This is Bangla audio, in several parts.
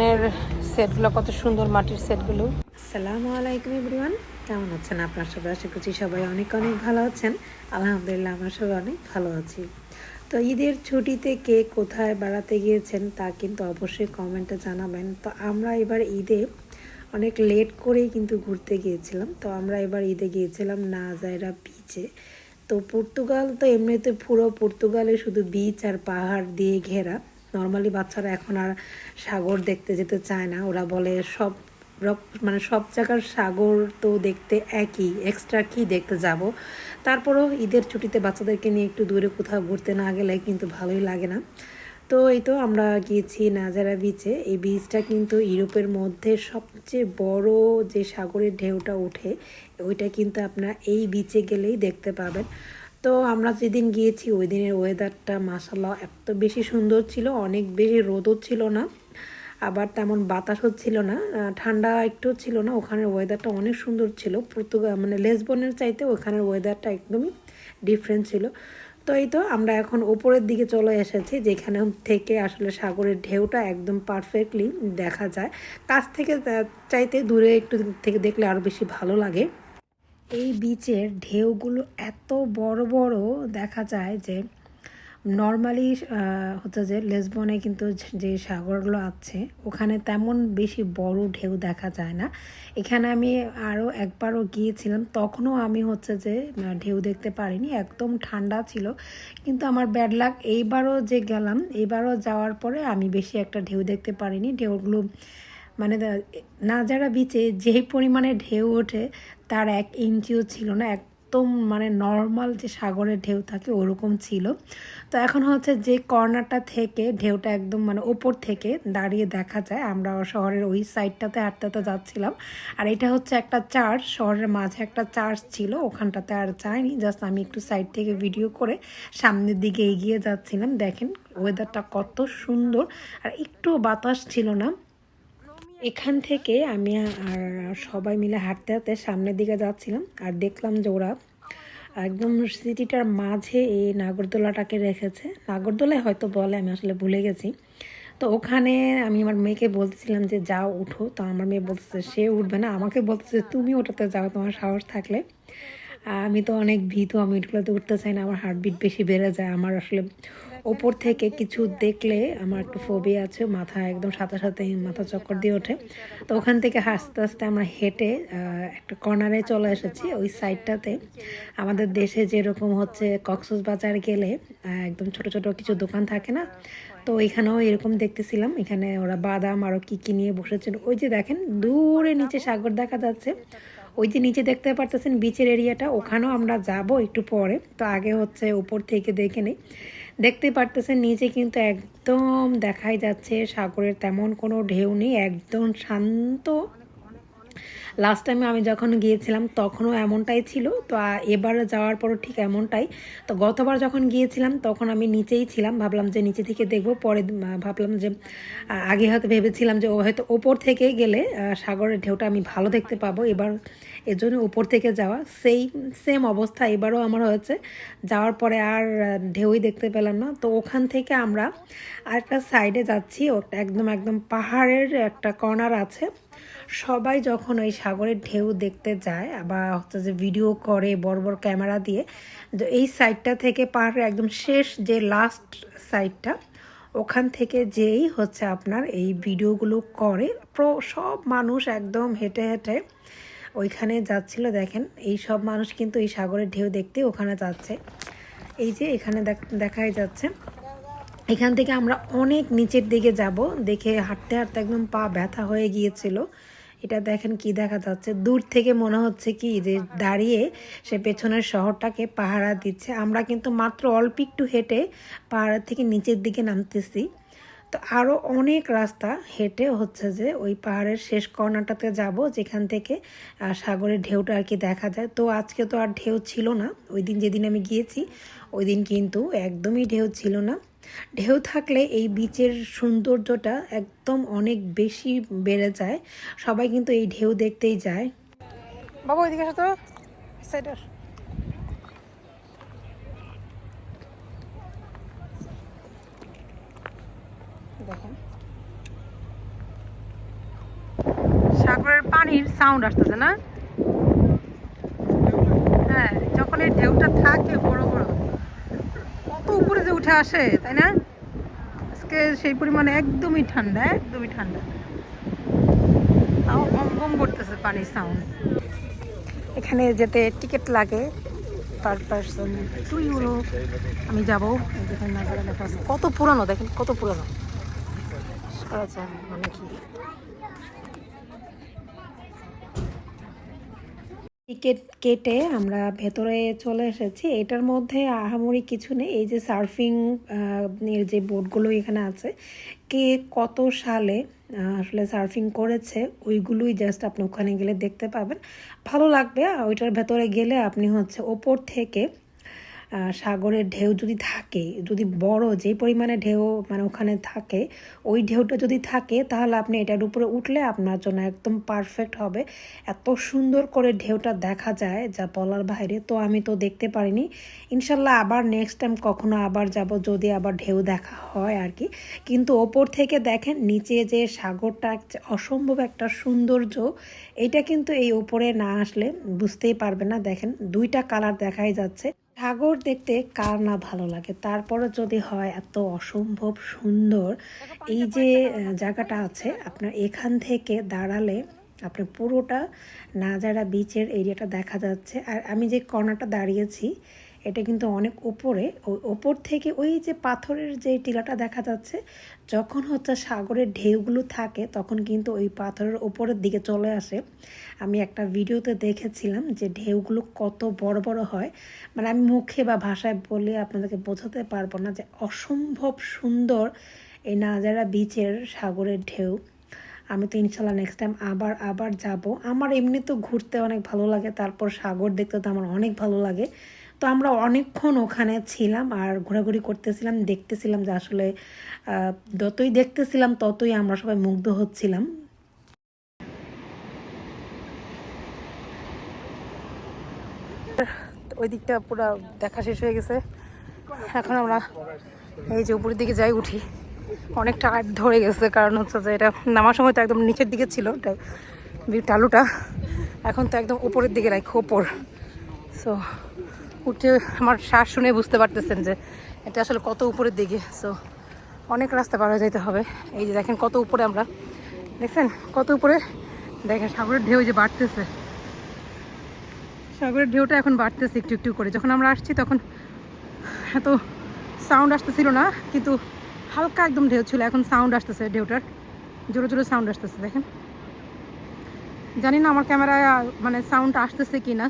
কিচেনের সেটগুলো, কত সুন্দর মাটির সেটগুলো। আসসালামু আলাইকুম এভরিওয়ান। কেমন আছেন? আপনার সবাই আশা করছি সবাই অনেক অনেক ভালো আছেন। আলহামদুলিল্লাহ, আমরা সবাই অনেক ভালো আছি। তো ঈদের ছুটিতে কে কোথায় বেড়াতে গিয়েছেন তা কিন্তু অবশ্যই কমেন্টে জানাবেন। তো আমরা এবার ঈদে অনেক লেট করেই কিন্তু ঘুরতে গিয়েছিলাম। তো আমরা এবার ঈদে গিয়েছিলাম নাজাইরা বিচে তো পর্তুগাল তো এমনিতে পুরো পর্তুগালে শুধু বিচ আর পাহাড় দিয়ে ঘেরা। নর্মালি বাচ্চারা এখন আর সাগর দেখতে যেতে চায় না। ওরা বলে সব মানে সব জায়গার সাগর তো দেখতে একই এক্সট্রা কি দেখতে যাব? তারপরও ঈদের ছুটিতে বাচ্চাদেরকে নিয়ে একটু দূরে কোথাও ঘুরতে না গেলে কিন্তু ভালোই লাগে না। তো এই তো আমরা গিয়েছি নাজারা বিচে এই বিচটা কিন্তু ইউরোপের মধ্যে সবচেয়ে বড় যে সাগরের ঢেউটা ওঠে, ওইটা কিন্তু আপনার এই বিচে গেলেই দেখতে পাবেন। তো আমরা যেদিন গিয়েছি, ওই দিনের ওয়েদারটা মাসাল্লাহ এত বেশি সুন্দর ছিল, অনেক বেশি রোদও ছিল না, আবার তেমন বাতাসও ছিল না ঠান্ডা একটু ছিল না, ওখানের ওয়েদারটা অনেক সুন্দর ছিল। পর্তুগাল মানে লেসবনের চাইতে ওখানের ওয়েদারটা একদমই ডিফারেন্ট ছিল। তো এই তো আমরা এখন ওপরের দিকে চলে এসেছি, যেখানে থেকে আসলে সাগরের ঢেউটা একদম পারফেক্টলি দেখা যায়। কাছ থেকে চাইতে দূরে একটু থেকে দেখলে আরও বেশি ভালো লাগে। এই বিচের ঢেউগুলো এত বড় বড় দেখা যায় যে নর্মালি হচ্ছে যে লেসবনে কিন্তু যে সাগরগুলো আছে, ওখানে তেমন বেশি বড় ঢেউ দেখা যায় না। এখানে আমি আরও একবারও গিয়েছিলাম, তখনও আমি হচ্ছে যে ঢেউ দেখতে পারিনি, একদম ঠান্ডা ছিল। কিন্তু আমার ব্যাড লাক এইবারও যে গেলাম, এইবারও যাওয়ার পরে আমি বেশি একটা ঢেউ দেখতে পারিনি। ঢেউগুলো মানে না যারা বিচে যেই পরিমাণে ঢেউ ওঠে তার এক ইঞ্চিও ছিল না, একদম মানে নর্মাল যে সাগরের ঢেউ থাকে ওরকম ছিল। তো এখন হচ্ছে যে কর্নারটা থেকে ঢেউটা একদম মানে ওপর থেকে দাঁড়িয়ে দেখা যায়। আমরা শহরের ওই সাইডটাতে হাঁটতে যাচ্ছিলাম। আর এটা হচ্ছে একটা চার্চ শহরের মাঝে একটা চার্চ ছিল, ওখানটাতে আর যাইনি। জাস্ট আমি একটু সাইড থেকে ভিডিও করে সামনের দিকে এগিয়ে যাচ্ছিলাম। দেখেন ওয়েদারটা কত সুন্দর। আর একটু বাতাস ছিল না। এখান থেকে আমি আর সবাই মিলে হাঁটতে হাঁটতে সামনের দিকে যাচ্ছিলাম আর দেখলাম যে ওরা একদম সিটিটার মাঝে এই নাগরদোলাটাকে রেখেছে। নাগরদোলায় হয়তো বলে, আমি আসলে ভুলে গেছি। তো ওখানে আমি আমার মেয়েকে বলতেছিলাম যে, যাও, উঠো। তো আমার মেয়ে বলতেছে, সে উঠবে না। আমাকে বলতেছে, তুমি ওটাতে যাও, তোমার সাহস থাকলে। আমি তো অনেক ভীতু, আমি ওইগুলোতে উঠতে চাই না, আমার হার্টবিট বেশি বেড়ে যায়। আমার আসলে ওপর থেকে কিছু দেখলে আমার একটু ফোবি আছে, মাথা একদম সাথে সাথে মাথা চক্কর দিয়ে ওঠে। তো ওখান থেকে আস্তে আস্তে আমরা হেঁটে একটা কর্নারে চলে এসেছি, ওই সাইডটাতে আমাদের দেশে যেরকম হচ্ছে কক্সবাজার বাজার গেলে একদম ছোট ছোট কিছু দোকান থাকে না, তো এখানেও এরকম দেখতেছিলাম। এখানে ওরা বাদাম আরও কী কী নিয়ে বসেছিল। ওই যে দেখেন, দূরে নিচে সাগর দেখা যাচ্ছে। ওই যে নিচে দেখতে পারতেছেন বিচের এরিয়াটা ওখানেও আমরা যাব একটু পরে। তো আগে হচ্ছে উপর থেকে দেখে নেই। দেখতে পারতেছেন নিচে কিন্তু একদম দেখাই যাচ্ছে সাগরের তেমন কোনো ঢেউ নেই, একদম শান্ত। লাস্ট টাইমে আমি যখন গিয়েছিলাম, তখনও এমনটাই ছিল। তো এবার যাওয়ার পরও ঠিক এমনটাই। তো, গতবার যখন গিয়েছিলাম, তখন আমি নিচেই ছিলাম। ভাবলাম যে, নিচে থেকে দেখব। পরে ভাবলাম যে আগে হয়তো ভেবেছিলাম যে, ও হয়তো ওপর থেকে গেলে সাগরের ঢেউটা আমি ভালো দেখতে পাবো। এবার এর জন্য উপর থেকে যাওয়া। সেই সেম অবস্থা। এবারও আমার হয়েছে। যাওয়ার পরে আর ঢেউই দেখতে পেলাম না। তো, ওখান থেকে আমরা আরেকটা সাইডে যাচ্ছি। ওটা একদম একদম পাহাড়ের একটা কর্নার আছে। সবাই যখন ওই সাগরের ঢেউ দেখতে যায় বা হচ্ছে যে ভিডিও করে বড় বড় ক্যামেরা দিয়ে, তো এই সাইডটা থেকে পাহাড়ের একদম শেষ যে লাস্ট সাইডটা ওখান থেকে যেই হচ্ছে আপনার এই ভিডিওগুলো করে প্র- সব মানুষ একদম হেঁটে হেঁটে ওইখানে যাচ্ছিল। দেখেন, এই সব মানুষ কিন্তু এই সাগরের ঢেউ দেখতে ওখানে যাচ্ছে। এই যে এখানে দেখ- দেখাই যাচ্ছে। এখান থেকে আমরা অনেক নিচের দিকে যাব, দেখে হাঁটতে হাঁটতে একদম পা ব্যথা হয়ে গিয়েছিল। এটা দেখেন কি দেখা যাচ্ছে। দূর থেকে মনে হচ্ছে কি যে দাঁড়িয়ে সে পেছনের শহরটাকে পাহারা দিচ্ছে। আমরা কিন্তু মাত্র অল্প একটু হেঁটে পাহাড় থেকে নিচের দিকে নামতেছি। তো আরও অনেক রাস্তা হেঁটে হচ্ছে যে ওই পাহাড়ের শেষ কর্নারটাতে যাব, যেখান থেকে সাগরের ঢেউটা আর কি দেখা যায়। তো আজকে তো আর ঢেউ ছিল না। ওই দিন যেদিন আমি গিয়েছি, ওই দিন কিন্তু একদমই ঢেউ ছিল না। ঢেউ থাকলে এই বিচের সৌন্দর্যটা একদম অনেক বেশি বেড়ে যায়। সবাই কিন্তু এই ঢেউ দেখতেই যায়। বাবা, ওইদিকে তো। উপরের পানির সাউন্ড আসতেছে না? হ্যাঁ যখন এই ঢেউটা থাকে বড় বড়। উপরে যে উঠে আসে, তাই না? আজকে সেই পরিমাণে একদমই ঠান্ডা একদমই ঠান্ডা। তাও বম করতেছে পানির সাউন্ড এখানে যেতে টিকিট লাগে পার পার্সন টু ইউরো আমি যাব। কত পুরানো, দেখেন কত পুরানো। মানে কি? টিকিট কেটে আমরা ভেতরে চলে এসেছি। এটার মধ্যে আহামরি কিছু নেই। এই যে সার্ফিং এর যে বোটগুলো এখানে আছে, কে কত সালে আসলে সার্ফিং করেছে, ওইগুলোই জাস্ট আপনি ওখানে গেলে দেখতে পাবেন। ভালো লাগবে ওইটার ভেতরে গেলে আপনি হচ্ছে ওপর থেকে সাগরের ঢেউ যদি থাকে, যদি বড় যে পরিমাণে ঢেউ মানে ওখানে থাকে, ওই ঢেউটা যদি থাকে, তাহলে আপনি এটার উপরে উঠলে আপনার জন্য একদম পারফেক্ট হবে। এত সুন্দর করে ঢেউটা দেখা যায়, যা বলার বাইরে, তো আমি তো দেখতে পারিনি। ইনশাল্লাহ আবার নেক্সট টাইম কখনো আবার যাব যদি আবার ঢেউ দেখা হয় আর কি। কিন্তু ওপর থেকে দেখেন, নিচে যে সাগরটা অসম্ভব একটা সৌন্দর্য, এটা কিন্তু এই ওপরে না আসলে বুঝতেই পারবে না। দেখেন, দুইটা কালার দেখাই যাচ্ছে। সাগর দেখতে কার না ভালো লাগে? তারপরে যদি হয় এত অসম্ভব সুন্দর এই যে জায়গাটা আছে আপনার এখান থেকে দাঁড়ালে আপনি পুরোটা নাজারা বিচের এরিয়াটা দেখা যাচ্ছে। আর আমি যে কর্নারটা দাঁড়িয়েছি এটা কিন্তু অনেক উপরে ওই ওপর থেকে ওই যে পাথরের যে টিলাটা দেখা যাচ্ছে, যখন হচ্ছে সাগরের ঢেউগুলো থাকে, তখন কিন্তু ওই পাথরের ওপরের দিকে চলে আসে। আমি একটা ভিডিওতে দেখেছিলাম যে ঢেউগুলো কত বড় বড় হয়। মানে আমি মুখে বা ভাষায় বলে আপনাদেরকে বোঝাতে পারব না যে অসম্ভব সুন্দর এই নাজারা বিচের সাগরের ঢেউ। আমি তো ইনশাল্লাহ নেক্সট টাইম আবার আবার যাব। আমার এমনি তো ঘুরতে অনেক ভালো লাগে, তারপর সাগর দেখতে তো আমার অনেক ভালো লাগে। তো আমরা অনেকক্ষণ ওখানে ছিলাম আর ঘোরাঘুরি করতেছিলাম, দেখতেছিলাম যে আসলে যতই দেখতেছিলাম ততই আমরা সবাই মুগ্ধ হচ্ছিলাম। ওই দিকটা পুরো দেখা শেষ হয়ে গেছে। এখন আমরা এই যে উপরের দিকে যাই উঠি। অনেকটা টায়ার ধরে গেছে, কারণ হচ্ছে যে এটা নামার সময় তো একদম নিচের দিকে ছিল টালুটা। এখন তো একদম উপরের দিকে রাখি ওপর। সো উঠে আমার শ্বাস শুনে বুঝতে পারতেছেন যে এটা আসলে কত উপরের দিকে। সো অনেক রাস্তা পার হয়ে যেতে হবে। এই যে দেখেন কত উপরে আমরা। দেখছেন? কত উপরে? দেখেন, সাগরের ঢেউ যে বাড়তেছে। সাগরের ঢেউটা এখন বাড়তেছে একটু একটু করে। যখন আমরা আসছি তখন এত সাউন্ড আসতেছিল না, কিন্তু হালকা একদম ঢেউ ছিল। এখন সাউন্ড আসতেছে ঢেউটার। জোরে জোরে সাউন্ড আসতেছে, দেখেন? জানি না আমার ক্যামেরায় মানে সাউন্ড আসতেছে কি না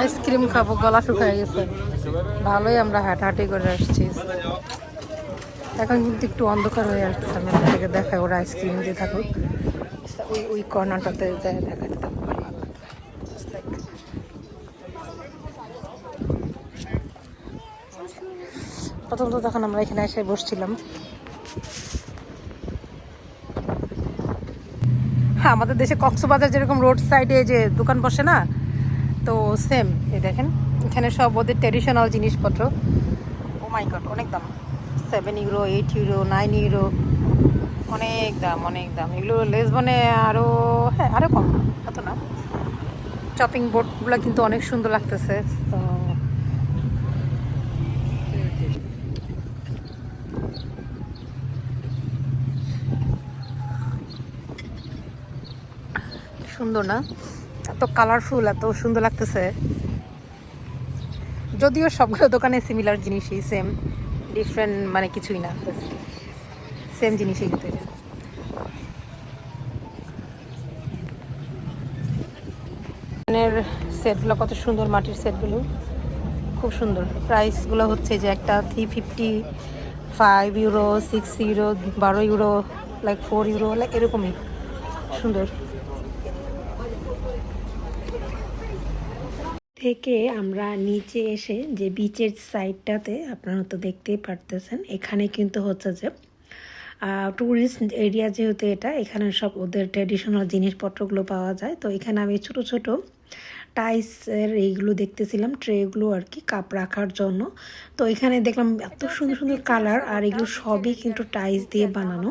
আইসক্রিম খাব, গলা শুকায় গেছে। ভালোই আমরা হাঁটাহাঁটি করে আসছি। এখন কিন্তু একটু অন্ধকার হয়ে আসতেছে আমি আপনাদেরকে দেখাই ওরা আইসক্রিম দিয়ে থাকুক। ওই ওই কর্নারটাতে যায় দেখাতে প্রথমত তখন আমরা এখানে এসে বসছিলাম হ্যাঁ আমাদের দেশে কক্সবাজার যেরকম রোড সাইডে যে দোকান বসে না তো সেম এই দেখেন। এখানে সব ওদের ট্রেডিশনাল জিনিসপত্র। ও মাই গড অনেক দাম। Seven euro eight euro nine euro অনেক দাম অনেক দাম। এগুলো লেসবনে আরও হ্যাঁ আরও কম, এত না। চপিং বোর্ডগুলো কিন্তু অনেক সুন্দর লাগতেছে তো সুন্দর না? এত কালারফুল এত সুন্দর লাগতেছে। যদিও সবগুলো দোকানে সিমিলার জিনিসই সেম ডিফারেন্ট মানে কিছুই না। সেম জিনিসই কিন্তু। এখানের সেটগুলো কত সুন্দর মাটির সেটগুলো খুব সুন্দর। প্রাইসগুলো হচ্ছে যে একটা three fifty five euro six euro বারো euro like four euro like এরকমই। সুন্দর। থেকে আমরা নিচে এসে যে বিচের সাইডটাতে আপনারা তো দেখতেই পারতেছেন, এখানে কিন্তু হচ্ছে যে ট্যুরিস্ট এরিয়া যেহেতু এটা, এখানে সব ওদের ট্রেডিশনাল জিনিসপত্রগুলো পাওয়া যায়। তো এখানে আমি ছোট ছোট টাইসের এইগুলো দেখতেছিলাম ট্রেগুলো আর কি কাপ রাখার জন্য। তো এখানে দেখলাম এত সুন্দর সুন্দর কালার আর এগুলো সবই কিন্তু টাইস দিয়ে বানানো।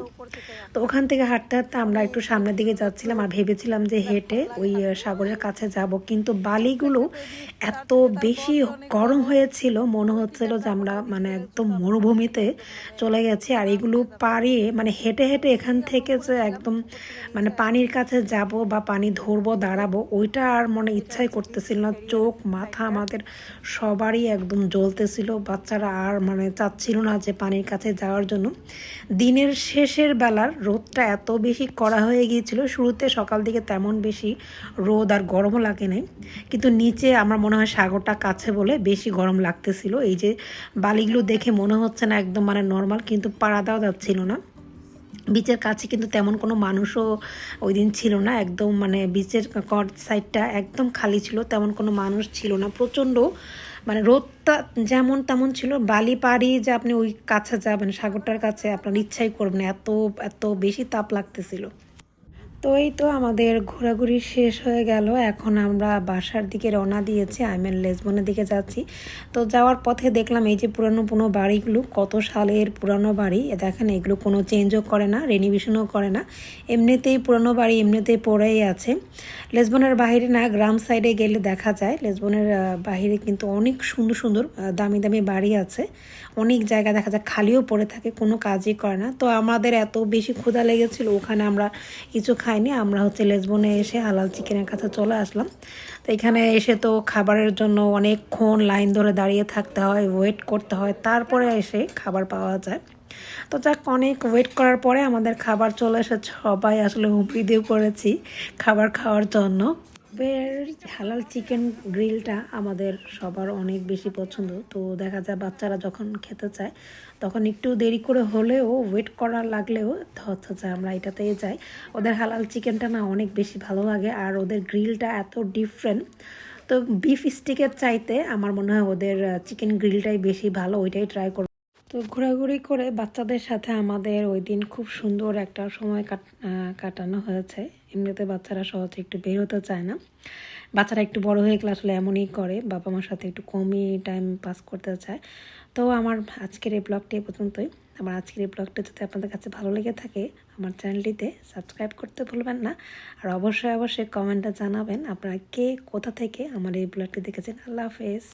তো ওখান থেকে হাঁটতে হাঁটতে আমরা একটু সামনের দিকে যাচ্ছিলাম আর ভেবেছিলাম যে হেঁটে ওই সাগরের কাছে যাব। কিন্তু বালিগুলো এত বেশি গরম হয়েছিল মনে হচ্ছিল যে আমরা মানে একদম মরুভূমিতে চলে গেছি। আর এগুলো পাড়িয়ে মানে হেঁটে হেঁটে এখান থেকে যে একদম মানে পানির কাছে যাব বা পানি ধরবো দাঁড়াবো ওইটা আর মনে ইচ্ছাই করতেছিল না, চোখ, মাথা আমাদের সবারই একদম জ্বলতেছিল। বাচ্চারা আর মানে চাচ্ছিল না যে পানির কাছে যাওয়ার জন্য। দিনের শেষের বেলার রোদটা এত বেশি কড়া হয়ে গিয়েছিল, শুরুতে সকাল দিকে তেমন বেশি রোদ আর গরমও লাগে নাই। কিন্তু নিচে আমার মনে হয় সাগরটা কাছে বলে বেশি গরম লাগতেছিল। এই যে বালিগুলো দেখে মনে হচ্ছে না একদম মানে নর্মাল কিন্তু পাড়া দেওয়া যাচ্ছিল না। বিচের কাছে কিন্তু তেমন কোনো মানুষও ওই দিন ছিল না। একদম মানে বিচের কট সাইডটা একদম খালি ছিল, তেমন কোনো মানুষ ছিল না। প্রচণ্ড মানে রোদটা যেমন তেমন ছিল। বালি পাড়ি যে আপনি ওই কাছে যাবেন, সাগরটার কাছে আপনার ইচ্ছাই করবেন এত এত বেশি তাপ লাগতেছিল। তো এই তো আমাদের ঘোরাঘুরি শেষ হয়ে গেল। এখন আমরা বাসার দিকে রওনা দিয়েছি আইমেন লেসবনের দিকে যাচ্ছি। তো যাওয়ার পথে দেখলাম এই যে পুরানো পুরনো বাড়িগুলো, কত সালের পুরানো বাড়ি। দেখেন, এগুলো কোনো চেঞ্জও করে না রেনিভেশনও করে না। এমনিতেই পুরানো বাড়ি এমনিতেই পড়েই আছে। লেসবনের বাইরে না, গ্রাম সাইডে গেলে দেখা যায়। লেসবনের বাইরে কিন্তু অনেক সুন্দর সুন্দর দামি দামি বাড়ি আছে। অনেক জায়গা দেখা যায় খালিও পড়ে থাকে, কোনো কাজই করে না। তো আমাদের এত বেশি ক্ষুধা লেগেছিল, ওখানে আমরা কিছু খাইনি। আমরা হচ্ছে লেসবনে এসে হালাল চিকেনের কাছে চলে আসলাম। তো এখানে এসে তো খাবারের জন্য অনেকক্ষণ লাইন ধরে দাঁড়িয়ে থাকতে হয় ওয়েট করতে হয়, তারপরে এসে খাবার পাওয়া যায়। তো যাক, অনেক ওয়েট করার পরে আমাদের খাবার চলে এসেছে। সবাই আসলে হুমড়ি দিয়ে পড়েছি খাবার খাওয়ার জন্য। হালাল চিকেন গ্রিলটা আমাদের সবার অনেক বেশি পছন্দ। তো দেখা যায় বাচ্চারা যখন খেতে চায়, তখন একটু দেরি করে হলেও ওয়েট করা লাগলেও হচ্ছে আমরা এটাতেই যাই। ওদের হালাল চিকেনটা না অনেক বেশি ভালো লাগে আর ওদের গ্রিলটা এত ডিফারেন্ট তো বিফ স্টিকের চাইতে আমার মনে হয় ওদের চিকেন গ্রিলটাই বেশি ভালো, ওইটাই ট্রাই তো ঘোরাঘুরি করে বাচ্চাদের সাথে আমাদের ওই দিন খুব সুন্দর একটা সময় কাট কাটানো হয়েছে। এমনিতে বাচ্চারা সহজে একটু বের হতে চায় না। বাচ্চারা একটু বড় হয়ে গেলে আসলে এমনই করে, বাবা মার সাথে একটু কমই টাইম পাস করতে চায়। তো আমার আজকের এই ব্লগটি পর্যন্তই। আমার আজকের এই ব্লগটা যদি আপনাদের কাছে ভালো লেগে থাকে, আমার চ্যানেলটিতে সাবস্ক্রাইব করতে ভুলবেন না। আর অবশ্যই অবশ্যই কমেন্টে জানাবেন, আপনারা কে, কোথা থেকে আমার এই ব্লগটি দেখেছেন। আল্লাহ হাফেজ।